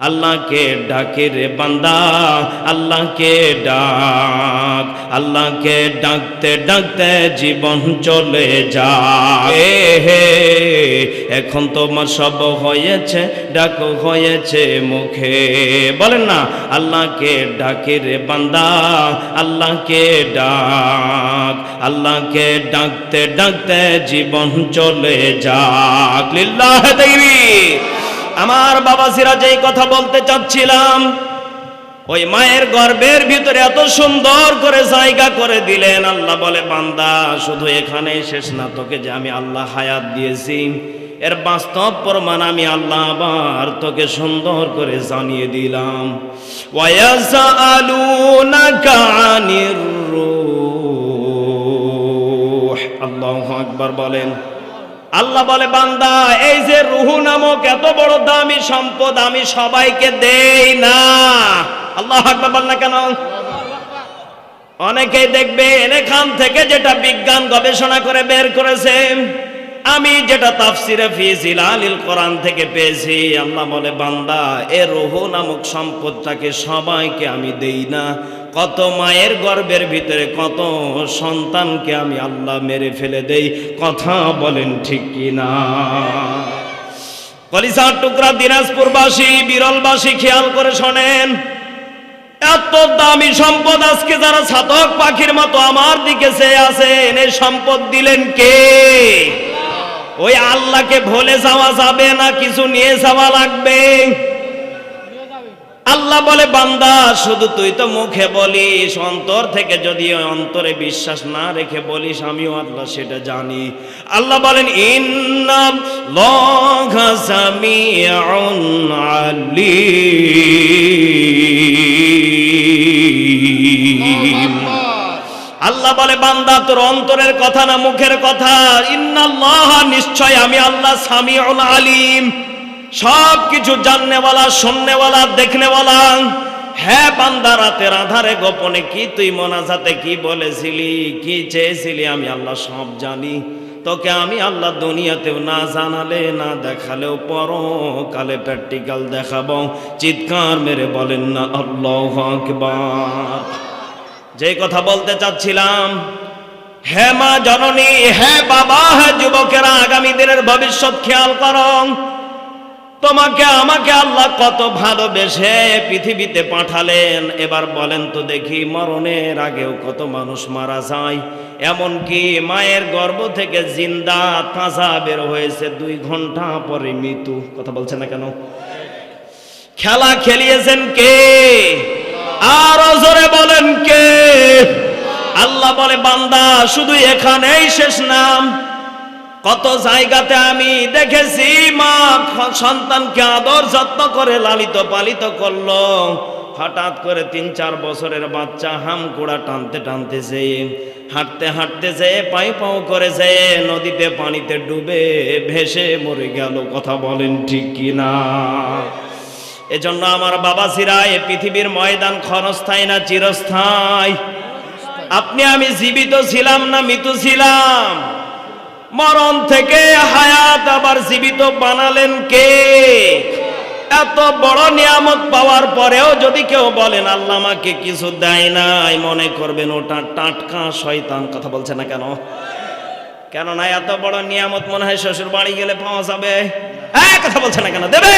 আল্লাহকে ডাকে রে বান্দা, আল্লাহকে ডাক, আল্লাহকে ডাকতে ডাকতে জীবন চলে যায় হে, এখন তোমার সব হয়েছে, ডাক হয়েছে মুখে। বলেন না, আল্লাহকে ডাকে রে বান্দা, আল্লাহকে ডাক, আল্লাহকে ডাকতে ডাকতে জীবন চলে যাক। লিল্লাহ দেখবি আমার বাবাজিরা যেই কথা বলতে চাচ্ছিলাম, ওই মায়ের গর্ভের ভিতরে এত সুন্দর করে জায়গা করে দিলেন। আল্লাহ বলে, বান্দা, শুধু এখানে শেষ না, তোকে যে আমি আল্লাহ হায়াত দিয়েছি, এর বাস্তব প্রমাণ আমি আল্লাহ আবার তোকে সুন্দর করে জানিয়ে দিলাম। রূহ। আল্লাহু আকবার বলেন আল্লাহ বলে, বান্দা, এই যে রুহু নামক এত বড় দামি সম্পদ আমি সবাইকে দেই না। আল্লাহ আকবার বল না কেন? অনেকেই দেখবেন এখান থেকে যেটা বিজ্ঞান গবেষণা করে বের করেছে, আমি যেটা তাফসিরে ফিজিল আলিল কোরআন থেকে পেয়েছি, আল্লাহ বলে, বান্দা, এ রুহু নামক সম্পদটাকে সবাইকে আমি দেই না। কত মায়ের গর্ভের ভিতরে কত সন্তানকে আমি আল্লাহ মেরে ফেলে দেই, কথা বলেন ঠিক কিনা? কলিসার টুকরা দিনাজপুরবাসী, বিরলবাসী খেয়াল করে শোনেন, এত দামি সম্পদ আজকে যারা ছাতক পাখির মতো আমার দিকে চেয়ে আছেন, এই সম্পদ দিলেন কে? ওই আল্লাহকে ভোলে যাওয়া যাবে না, কিছু নিয়ে যাওয়া লাগবে। আল্লাহ বলে, বান্দা, শুধু তুই তো মুখে বলিস, অন্তর থেকে যদি অন্তরে বিশ্বাস না রেখে বলিস, আমিও আল্লাহ সেটা জানি। আল্লাহ বলেন, ইন্না আলিম। আল্লাহ বলে, বান্দা, তোর অন্তরের কথা না মুখের কথা? ইন্নাল্লাহ নিশ্চয় আমি আল্লাহ সামিউল আলিম। সব কিছু জাননেওয়ালা, শুননেওয়ালা, দেখনেওয়ালা। হ্যাঁ বান্দা রাতের আধারে গোপনে কি তুই মোনাজাতে কি বলেছিলি, কি চেয়েছিলি, আমি আল্লাহ সব জানি। তোকে আমি আল্লাহ দুনিয়াতেও না জানালে, না দেখালেও পরকালে প্র্যাকটিক্যাল দেখাবো। চিৎকার মেরে বলেন না, আল্লাহ আকবার। যে কথা বলতে চাচ্ছিলাম হ্যাঁ মা জননী হ্যাঁ বাবা হ্যাঁ যুবকেরা, আগামী দিনের ভবিষ্যৎ খেয়াল করো। তোমাকে আমাকে আল্লাহ কত ভালোবেসে পৃথিবীতে পাঠালেন। এবার বলেন তো দেখি মরণের আগেও কত মানুষ মারা যায়। এমনকি মায়ের গর্ভ থেকে জিন্দা তাজা বের হয়েছে দুই ঘণ্টা পরে মৃত্যু। কথা বলছে না কেন? খেলা খেলিয়েছেন কে? আর জোরে বলেন কে? আল্লাহ বলে, বান্দা, শুধু এখানেই শেষ নাম। কত জায়গাতে আমি দেখেছি মা সন্তানকে আদর যত্ন করে লালিত পালিত করল। হঠাৎ করে তিন চার বছরের বাচ্চা হাম কুড়া টানতে টানতে যেয়ে হাঁটতে হাঁটতে যেয়ে পাই পাও করে যেয়ে নদীতে পানিতে ডুবে ভেসে মরে গেল। কথা বলেন ঠিক কিনা? এজন্য আমার বাবাজিরা, এ পৃথিবীর ময়দান ক্ষণস্থায়ী না চিরস্থায়ী? আপনি আমি জীবিত ছিলাম না মৃত ছিলাম? মরণ থেকে হায়াত আবার জীবিত বানালেন কে? এত বড় নিয়ামত পাওয়ার পরেও যদি কেউ বলেন, আল্লাহ আমাকে কিছু দেয় নাই মনে করবেন ওটা টাটকা শয়তান। কথা বলছে না কেন? কেন না এত বড় নিয়ামত মনে হয় শ্বশুর বাড়ি গেলে পাওয়া যাবে। হ্যাঁ কথা বলছে না কেন? দেবে?